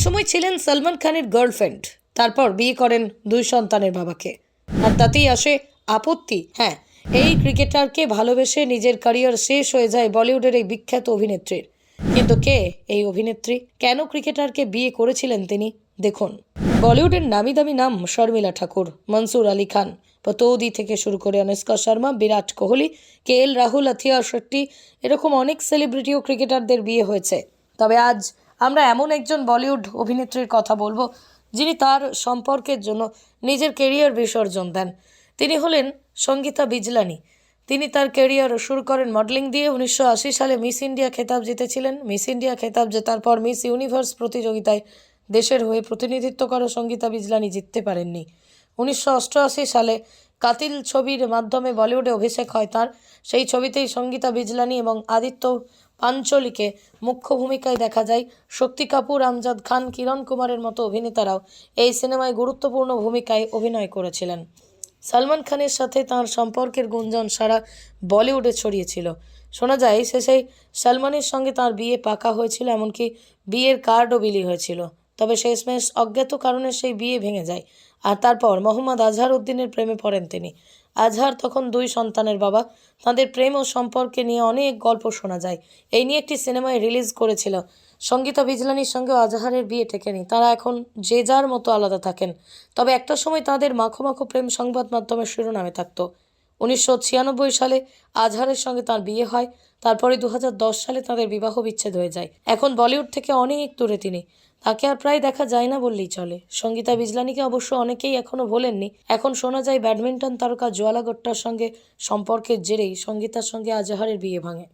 একসময় ছিলেন সলমান খানের গার্লফ্রেন্ড তারপর বিয়ে করেন দুই সন্তানের বাবাকে। আর তাতেই আসে আপত্তি হ্যাঁ এই ক্রিকেটারকে ভালোবেসে নিজের ক্যারিয়ার শেষ হয়ে যায় বলিউডের এই বিখ্যাত অভিনেত্রীর। কিন্তু কে এই অভিনেত্রী? কেন ক্রিকেটারকে বিয়ে করেছিলেন তিনি? দেখুন, বলিউডের নামি দামি নাম শর্মিলা ঠাকুর, মনসুর আলী খান পতৌদি থেকে শুরু করে অনুষ্কা শর্মা, বিরাট কোহলি, কে এল রাহুল, আথিয়া শেট্টি, এরকম অনেক সেলিব্রিটি ও ক্রিকেটারদের বিয়ে হয়েছে। তবে আজ আমরা এমন একজন বলিউড অভিনেত্রীর কথা বলব, যিনি তার সম্পর্কের জন্য নিজের কেরিয়ার বিসর্জন দেন। তিনি হলেন সঙ্গীতা বিজলানি। তিনি তার কেরিয়ার শুরু করেন মডেলিং দিয়ে। উনিশশো আশি সালে মিস ইন্ডিয়া খেতাব জিতেছিলেন। মিস ইন্ডিয়া খেতাব জেতার পর মিস ইউনিভার্স প্রতিযোগিতায় দেশের হয়ে প্রতিনিধিত্ব করা সঙ্গীতা বিজলানি জিততে পারেননি। উনিশশো অষ্টআশি সালে কাতিল ছবির মাধ্যমে বলিউডে অভিষেক হয় তার। সেই ছবিতেই সঙ্গীতা বিজলানি এবং আদিত্য পাঞ্চলিকে মুখ্য ভূমিকায় দেখা যায় শক্তি কাপুর, আমজাদ খান, কিরণ কুমারের মতো অভিনেতারাও এই সিনেমায় গুরুত্বপূর্ণ ভূমিকায় অভিনয় করেছিলেন। সালমান খানের সাথে তার সম্পর্কের গুঞ্জন সারা বলিউডে ছড়িয়েছিল। শোনা যায়, শেষেই সালমানের সঙ্গে তার বিয়ে পাকা হয়েছিল, এমনকি বিয়ের কার্ডও বিলি হয়েছিল। তবে শেষমেশ অজ্ঞাত কারণে সেই বিয়ে ভেঙে যায়। আর তারপর মোহাম্মদ আজহার উদ্দিনের প্রেমে পড়েন তিনি। আজহার তখন দুই সন্তানের বাবা। তাদের প্রেম ও সম্পর্কে নিয়ে অনেক গল্প শোনা যায়। এই নিয়ে একটি সিনেমায় রিলিজ করেছিল। সঙ্গীতা বিজলানির সঙ্গে আজহারের বিয়ে টেকেনি তারা এখন যে যার মতো আলাদা থাকেন। তবে একটা সময় তাদের মাখো মাখো প্রেম সংবাদ মাধ্যমের শিরোনামে থাকতো। উনিশশো ছিয়ানব্বই সালে আজহারের সঙ্গে তার বিয়ে হয়। তারপরে দু হাজার দশ সালে তাদের বিবাহ বিচ্ছেদ হয়ে যায়। এখন বলিউড থেকে অনেক দূরে তিনি। তাকে আর প্রায় দেখা যায় না বললেই চলে। সঙ্গীতা বিজলানিকে অবশ্য অনেকেই এখনও ভোলেননি। এখন শোনা যায় ব্যাডমিন্টন তারকা জোয়ালা গোট্টার সঙ্গে সম্পর্কের জেরেই সঙ্গীতার সঙ্গে আজহারের বিয়ে ভাঙে।